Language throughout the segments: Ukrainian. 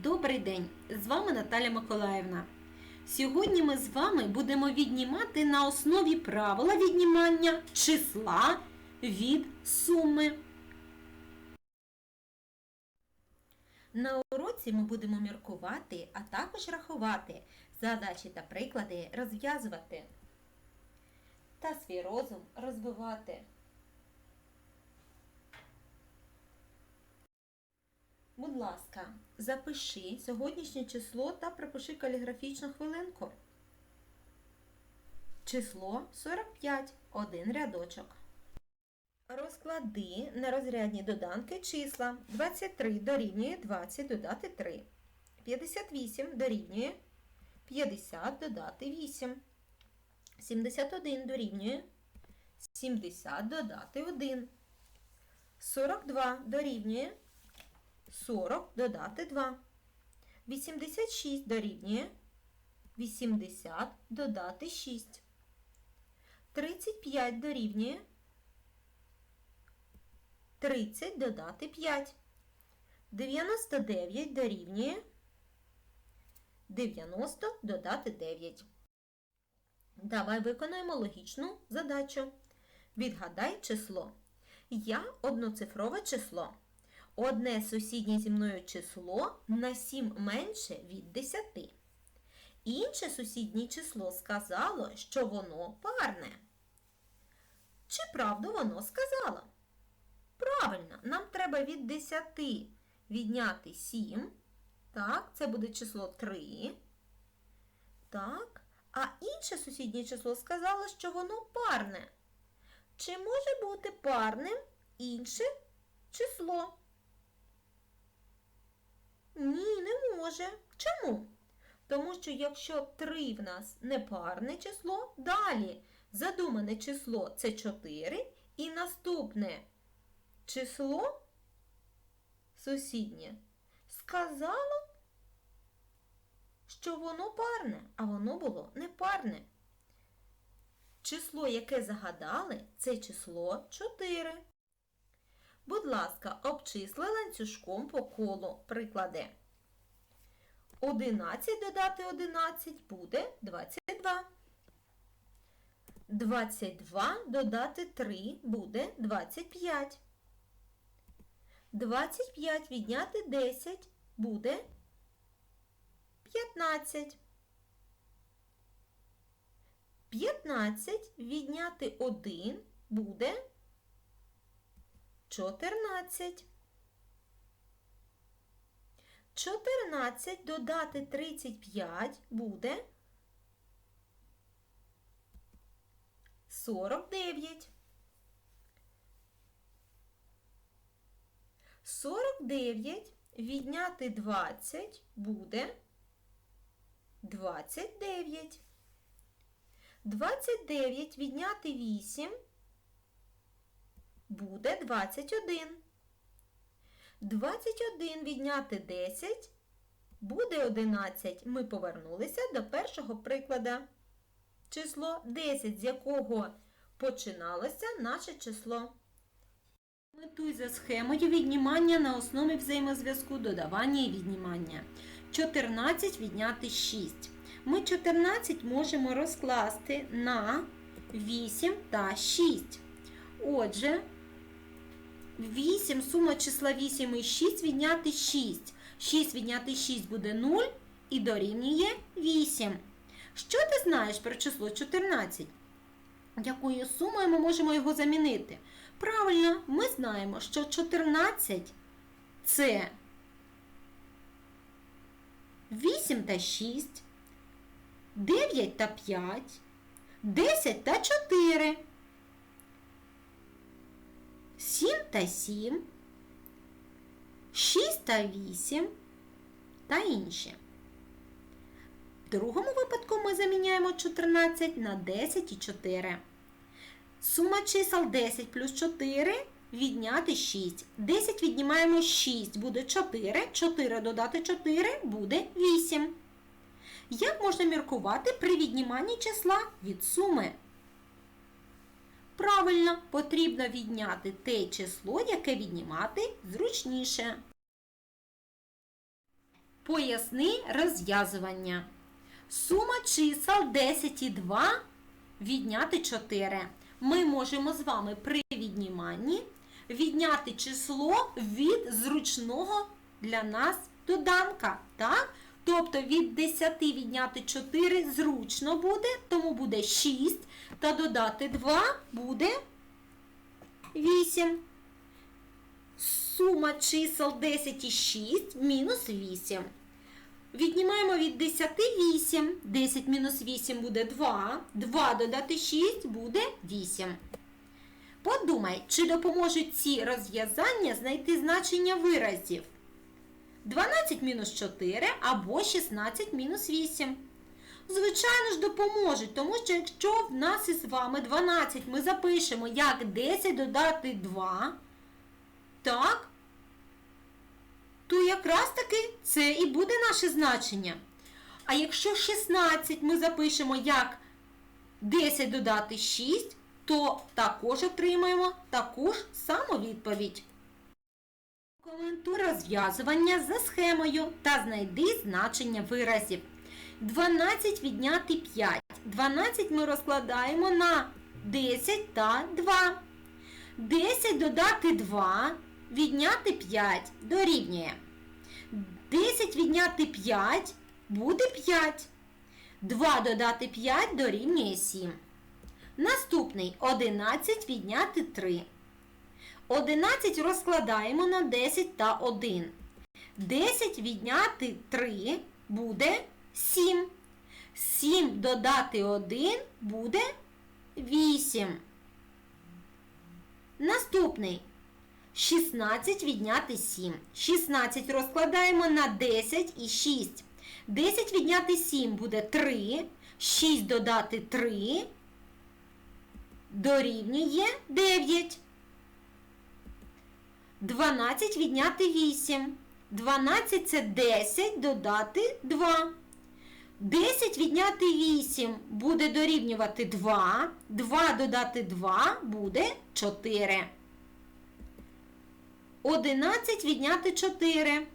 Добрий день! З вами Наталя Миколаївна. Сьогодні ми з вами будемо віднімати на основі правила віднімання числа від суми. На уроці ми будемо міркувати, а також рахувати, задачі та приклади розв'язувати та свій розум розвивати. Будь ласка, запиши сьогоднішнє число та припиши каліграфічну хвилинку. Число 45. Один рядочок. Розклади на розрядні доданки числа. 23 дорівнює 20 додати 3. 58 дорівнює 50 додати 8. 71 дорівнює 70 додати 1. 42 дорівнює 40 додати 2. 86 дорівнює 80 додати 6. 35 дорівнює 30 додати 5. 99 дорівнює 90 додати 9. Давай виконаємо логічну задачу. Відгадай число. Я одноцифрове число. Одне сусіднє зі мною число на 7 менше від 10. Інше сусіднє число сказало, що воно парне. Чи правду воно сказало? Правильно, нам треба від 10 відняти 7. Так, це буде число 3. Так. А інше сусіднє число сказало, що воно парне. Чи може бути парним інше число? Ні, не може. Чому? Тому що якщо 3 в нас непарне число, далі задумане число це 4, і наступне число сусіднє сказало, що воно парне, а воно було непарне. Число, яке загадали, це число 4. Будь ласка, обчисли ланцюжком по колу приклади. 11 додати 11 буде 22. 22 додати 3 буде 25. 25 відняти 10 буде 15. 15 відняти 1 буде 14. 14 додати 35 буде 49. 49 відняти 20 буде 29. 29 відняти 8 буде 21. 21 відняти 10 буде 11. Ми повернулися до першого приклада. Число 10, з якого починалося наше число. Метуй за схемою віднімання на основі взаємозв'язку додавання і віднімання. 14 відняти 6. Ми 14 можемо розкласти на 8 та 6. Отже, 8, сума числа 8 і 6 відняти 6. 6 відняти 6 буде 0 і дорівнює 8. Що ти знаєш про число 14? Якою сумою ми можемо його замінити? Правильно, ми знаємо, що 14 це 8 та 6, 9 та 5, 10 та 4. 7 та 7, 6 та 8 та інші. В другому випадку ми заміняємо 14 на 10 і 4. Сума чисел 10 плюс 4 відняти 6. 10 віднімаємо 6, буде 4. 4 додати 4 буде 8. Як можна міркувати при відніманні числа від суми? Правильно, потрібно відняти те число, яке віднімати зручніше. Поясни розв'язування. Сума чисел 10 і 2 відняти 4. Ми можемо з вами при відніманні відняти число від зручного для нас доданка. Так? Тобто від 10 відняти 4 зручно буде, тому буде 6, та додати 2 буде 8. Сума чисел 10 і 6 мінус 8. Віднімаємо від 10 8. 10 мінус 8 буде 2. 2 додати 6 буде 8. Подумай, чи допоможуть ці розв'язання знайти значення виразів? 12 мінус 4 або 16 мінус 8. Звичайно ж, допоможуть, тому що якщо в нас із вами 12 ми запишемо як 10 додати 2, так, то якраз таки це і буде наше значення. А якщо 16 ми запишемо як 10 додати 6, то також отримаємо таку ж саму відповідь. Коментуй розв'язування за схемою та знайди значення виразів. 12 відняти 5. 12 ми розкладаємо на 10 та 2. 10 додати 2, відняти 5 дорівнює. 10 відняти 5 буде 5. 2 додати 5 дорівнює 7. Наступний 11 відняти 3. 11 розкладаємо на 10 та 1. 10 відняти 3 буде 7. 7 додати 1 буде 8. Наступний 16 відняти 7. 16 розкладаємо на 10 і 6. 10 відняти 7 буде 3. 6 додати 3 дорівнює 9. 12 відняти 8. 12 це 10 додати 2. 10 відняти 8 буде дорівнювати 2. 2 додати 2 буде 4. 11 відняти 4.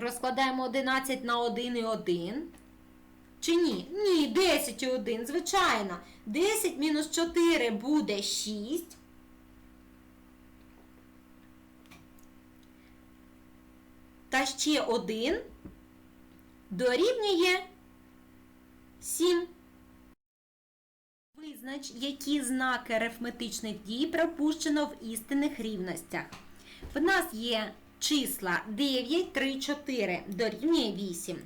Розкладаємо 11 на 1 і 1. Чи ні? Ні, 10 і 1, звичайно. 10 мінус 4 буде 6. Та ще 1 дорівнює 7. Визнач, які знаки арифметичних дій пропущено в істинних рівностях. В нас є числа 9, 3, 4 дорівнює 8.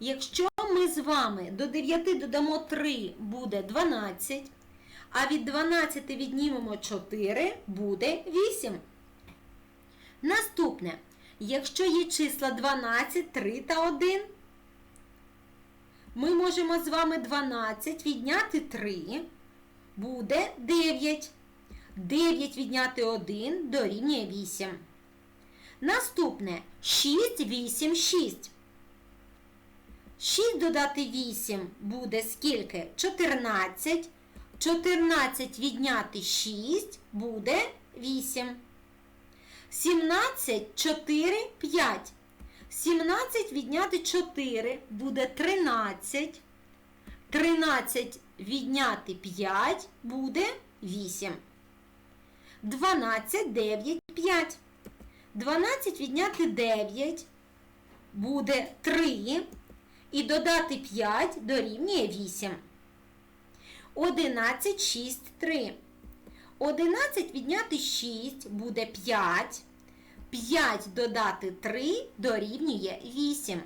Якщо ми з вами до 9 додамо 3, буде 12, а від 12 віднімемо 4, буде 8. Наступне, якщо є числа 12, 3 та 1, ми можемо з вами 12 відняти 3, буде 9. 9 відняти 1 дорівнює 8. Наступне 6, 8, 6. 6 додати 8 буде скільки? 14. 14 відняти 6 буде 8. 17, 4, 5. 17 відняти 4 буде 13. 13 відняти 5 буде 8. 12, 9, 5. 12 відняти 9 буде 3. І додати 5 дорівнює 8. 11, 6, 3. 11 відняти 6 буде 5. 5 додати 3 дорівнює 8.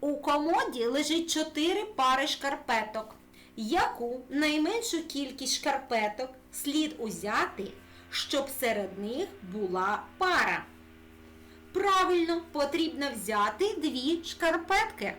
У комоді лежить 4 пари шкарпеток. Яку найменшу кількість шкарпеток слід узяти, щоб серед них була пара? Правильно, потрібно взяти дві шкарпетки.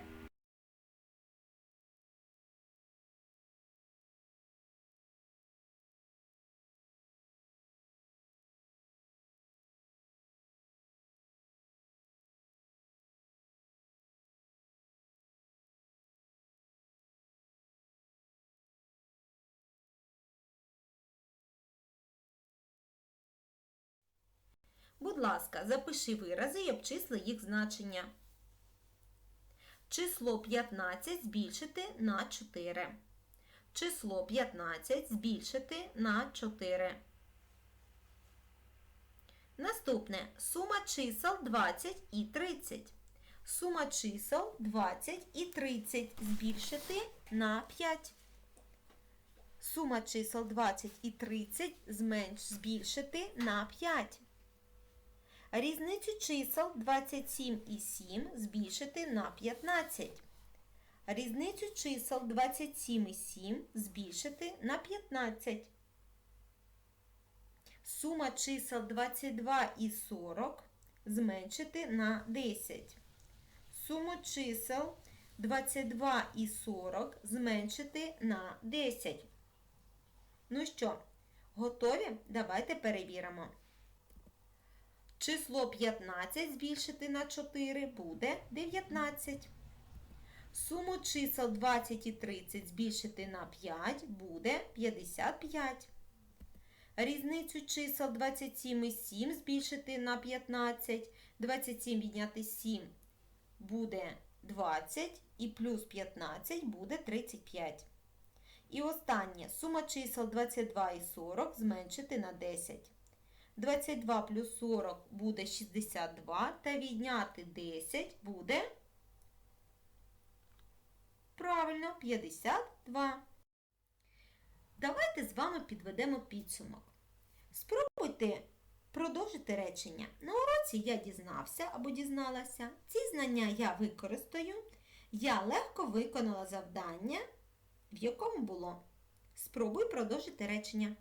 Будь ласка, запиши вирази і обчисли їх значення. Число 15 збільшити на 4. Число 15 збільшити на 4. Наступне сума чисел 20 і 30. Сума чисел 20 і 30 збільшити на 5. Сума чисел 20 і 30 зменш збільшити на 5. Різницю чисел 27 і 7 збільшити на 15. Різницю чисел 27 і 7 збільшити на 15. Сума чисел 22 і 40 зменшити на 10. Суму чисел 22 і 40 зменшити на 10. Ну що, готові? Давайте перевіримо. Число 15 збільшити на 4 буде 19. Суму чисел 20 і 30 збільшити на 5 буде 55. Різницю чисел 27 і 7 збільшити на 15. 27 відняти 7 буде 20 і плюс 15 буде 35. І останнє сума чисел 22 і 40 зменшити на 10. 22 плюс 40 буде 62 та відняти 10 буде правильно 52. Давайте з вами підведемо підсумок. Спробуйте продовжити речення. На уроці я дізнався або дізналася. Ці знання я використаю. Я легко виконала завдання, в якому було. Спробуй продовжити речення.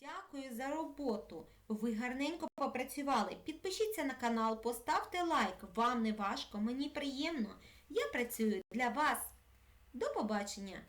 Дякую за роботу. Ви гарненько попрацювали. Підпишіться на канал, поставте лайк. Вам не важко, мені приємно. Я працюю для вас. До побачення!